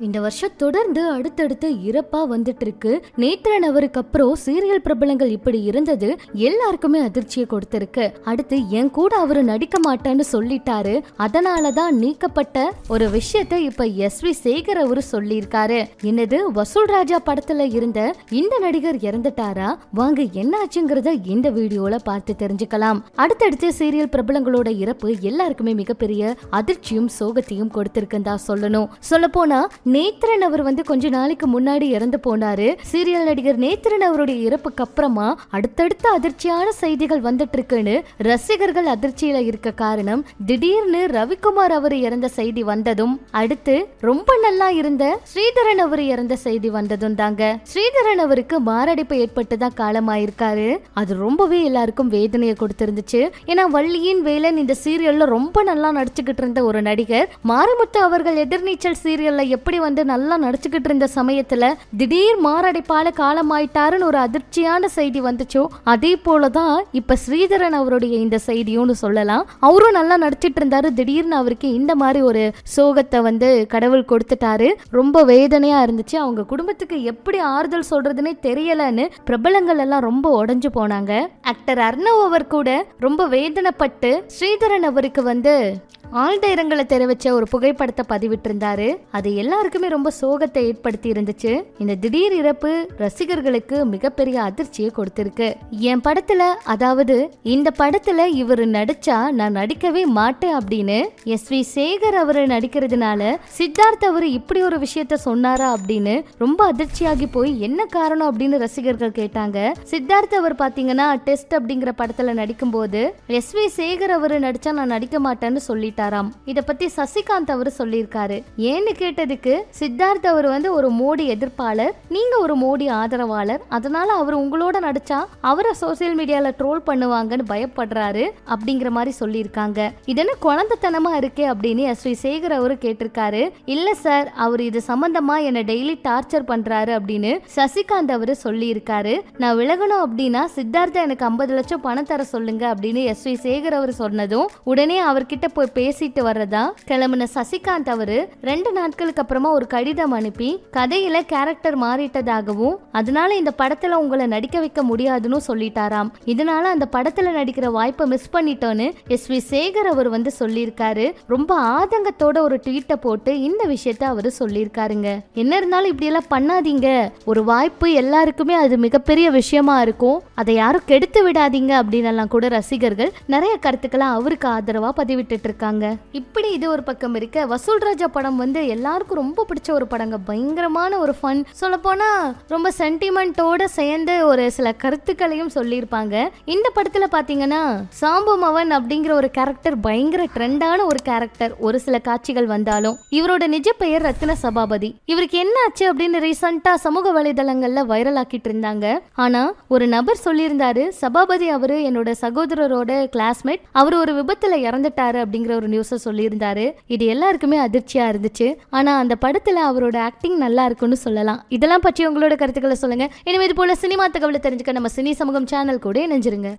இந்த வருஷம் தொடர்ந்து அடுத்தடுத்து இறப்பா வந்துட்டு இருக்கு நேத்ரன் அவருக்கு அப்புறம் சீரியல் பிரபலங்கள் இப்படி இருந்தது எல்லாருக்குமே அதிர்ச்சியை கொடுத்திருக்கு. அடுத்து என் கூட அவரு நடிக்க மாட்டேன்னு சொல்லிட்டாரு. அதனாலதான் நீக்கப்பட்ட ஒரு விஷயத்த இப்ப எஸ் வி சேகர் அவரு சொல்லியிருக்காரு. என்னது வசூல் ராஜா படத்துல இருந்த இந்த நடிகர் இறந்துட்டாரா? வாங்க என்னாச்சுங்கிறத இந்த வீடியோல பார்த்து தெரிஞ்சுக்கலாம். அடுத்தடுத்து சீரியல் பிரபலங்களோட இறப்பு எல்லாருக்குமே மிகப்பெரிய அதிர்ச்சியும் சோகத்தையும் கொடுத்திருக்குன்னு தான் சொல்லணும். சொல்ல போனா நேத்ரன் அவர் வந்து கொஞ்ச நாளைக்கு முன்னாடி இறந்து போனாரு. சீரியல் நடிகர் நேத்ரன் அவருடைய இறப்புக்கு அப்புறமா அடுத்தடுத்த அதிர்ச்சியான செய்திகள் வந்துட்டு இருக்குன்னு ரசிகர்கள் அதிர்ச்சியில இருக்க காரணம் திடீர்னு ரவிக்குமார் அவர் இறந்த செய்தி வந்ததும் அடுத்து ரொம்ப நல்லா இருந்த ஸ்ரீதரன் அவர் இறந்த செய்தி வந்ததும் தாங்க. ஸ்ரீதரன் அவருக்கு மாரடைப்பு ஏற்பட்டுதான் காலமாயிருக்காரு. அது ரொம்பவே எல்லாருக்கும் வேதனையை கொடுத்திருந்துச்சு. ஏன்னா வள்ளியின் வேலன் இந்த சீரியல்ல ரொம்ப நல்லா நடிச்சுக்கிட்டு இருந்த ஒரு நடிகர். மாரிமுத்து அவர்கள் எதிர்நீச்சல் சீரியல்ல எப்படி வந்து நல்லா நடிச்சுக்கிட்டு இருந்த சமயத்துல திடீர் மாரடைப்பால காலமாயிட்டாருன்னு ஒரு அதிர்ச்சியான செய்தி வந்துச்சோ அதே போலதான் இப்ப ஸ்ரீதரன் அவருடைய இந்த செய்தியும்னு சொல்லலாம். அவரும் நல்லா நடிச்சிட்டு இருந்தாரு. திடீர்னு அவருக்கு இந்த மாதிரி ஒரு சோகத்தை வந்து கடவுள் கொடுத்துட்டாரு. ரொம்ப வேதனையா இருந்துச்சு. அவங்க குடும்பத்துக்கு எப்படி ஆறுதல் சொல்றதுன்னே தெரியலன்னு பிரபலங்கள் எல்லாம் ரொம்ப உடைஞ்சு போனாங்க. ஆக்டர் அர்ணவ் அவர் கூட ரொம்ப வேதனைப்பட்டு ஸ்ரீதரன் அவருக்கு வந்து ஆழ்ந்த இரங்கலை தெரிவிச்ச ஒரு புகைப்படத்தை பதிவிட்டிருந்தாரு. அது எல்லாருக்குமே ரொம்ப சோகத்தை ஏற்படுத்தி இருந்துச்சு. இந்த திடீர் இறப்பு ரசிகர்களுக்கு மிகப்பெரிய அதிர்ச்சியை கொடுத்திருக்கு. என் படத்துல அதாவது இந்த படத்துல இவர் நடிச்சா நான் நடிக்கவே மாட்டேன் அப்படின்னு எஸ் வி சேகர் அவர் நடிக்கிறதுனால சித்தார்த் அவர் இப்படி ஒரு விஷயத்த சொன்னாரா அப்படின்னு ரொம்ப அதிர்ச்சியாகி போய் என்ன காரணம் அப்படின்னு ரசிகர்கள் கேட்டாங்க. சித்தார்த் அவர் பாத்தீங்கன்னா டெஸ்ட் அப்படிங்கிற படத்துல நடிக்கும்போது எஸ் வி சேகர் அவர் நடிச்சா நான் நடிக்க மாட்டேன்னு சொல்லிட்டாராம் இத பத்தி சசிகாந்த் அவர் சொல்லியிருக்காரு. ஏன்னு கேட்டதுக்கு சித்தார்த் அவர் வந்து ஒரு மோடி எதிர்ப்பாளர் நீங்க ஒரு மோடி ஆதரவாளர் அதனால அவர் உங்களோட நடிச்சா அவரை சோசியல் மீடியால ட்ரோல் பண்ணுவாங்கன்னு பயப்படுறாரு அப்படிங்கிற மாதிரி சொல்லியிருக்காங்க. இதென்ன குழந்தைத்தனமா இருக்கே அப்படின்னு எஸ் வி சேகர் அவரு கேட்டிருக்காரு. இல்ல சார் அவர் இது சம்பந்தமா என்ன டெய்லி டார்ச்சர் பண்றாரு அப்படின்னு சசிகாந்த் அவரு சொல்லியிருக்காரு. நான் விலகணும் அப்படின்னா சித்தார்த்தா எனக்கு ஐம்பது லட்சம் பணம் தர சொல்லுங்க அப்படின்னு எஸ் வி சேகர் அவர் சொன்னதும் உடனே அவர்கிட்ட போய் பேசிட்டு வர்றதா? கிளம்புன சசிகாந்த் அவரு ரெண்டு நாட்களுக்கு அப்புறமா ஒரு கடிதம் அனுப்பி கதையில கேரக்டர் மாறிட்டதாகவும் அதனால இந்த படத்துல உங்களை நடிக்க வைக்க முடியாதுன்னு சொல்லிட்டாராம். இதனால அந்த படத்துல நடிக்கிற வாய்ப்பை மிஸ் பண்ணிட்டோன்னு எஸ் வி சேகர் அவர் வந்து சொல்லியிருக்காரு. ரொம்ப ஆதங்கத்தோட ஒரு ட்வீட்டை போட்டு இந்த விஷயத்த அவரு சொல்லியிருக்காருங்க. என்ன இருந்தாலும் இப்படி எல்லாம் பண்ணாதீங்க. ஒரு வாய்ப்பு எல்லாருக்குமே அது மிகப்பெரிய விஷயமா இருக்கும். அதை யாரும் கெடுத்து விடாதீங்க அப்படின்னு எல்லாம் கூட ரசிகர்கள் நிறைய கருத்துக்களை அவருக்கு ஆதரவா பதிவிட்டுட்டு இருக்காங்க. இப்படி இது ஒரு பக்கம் இருக்க. வசூல் ராஜா படம் வந்து எல்லாருக்கும் ரொம்ப பிடிச்ச ஒரு படங்க. பயங்கரமான ஒரு ஃபன் சொல்லப்போனா ரொம்ப சென்டிமெண்ட்டோட சேர்ந்து ஒரு சில கருத்துக்களையும் சொல்லியிருப்பாங்க. இந்த படத்துல பாத்தீங்கன்னா சாம்பு மவன் அப்படிங்கிற ஒரு கேரக்டர் பயங்கர ட்ரெண்டான ஒரு கேரக்டர் ஒரு சில காட்சிகள் வந்தாலும். இவரோட நிஜ பெயர் ரத்ன சபாபதி. இவருக்கு என்ன ஆச்சு அப்படின்னு ரீசெண்டா சமூக வலைதளங்கள்ல வைரல் ஆக்கிட்டு இருந்தாங்க. ஆனா ஒரு நபர் சொல்லியிருந்தாரு சபாபதி அவரு என்னோட சகோதரரோட கிளாஸ்மேட் அவர் ஒரு விபத்துல இறந்துட்டாரு அப்படிங்கிற ஒரு நியூஸை சொல்லியிருந்தாரு. இது எல்லாருக்குமே அதிர்ச்சியா இருந்துச்சு. ஆனா அந்த படத்துல அவரோட ஆக்டிங் நல்லா இருக்குன்னு சொல்லலாம். இதெல்லாம் பற்றி உங்களோட கருத்துக்களை சொல்லுங்க. இனிமே இது போல சினிமா தகவலை தெரிஞ்சுக்க நம்ம சினி சமூகம் சேனல் கூட இணைஞ்சிருங்க.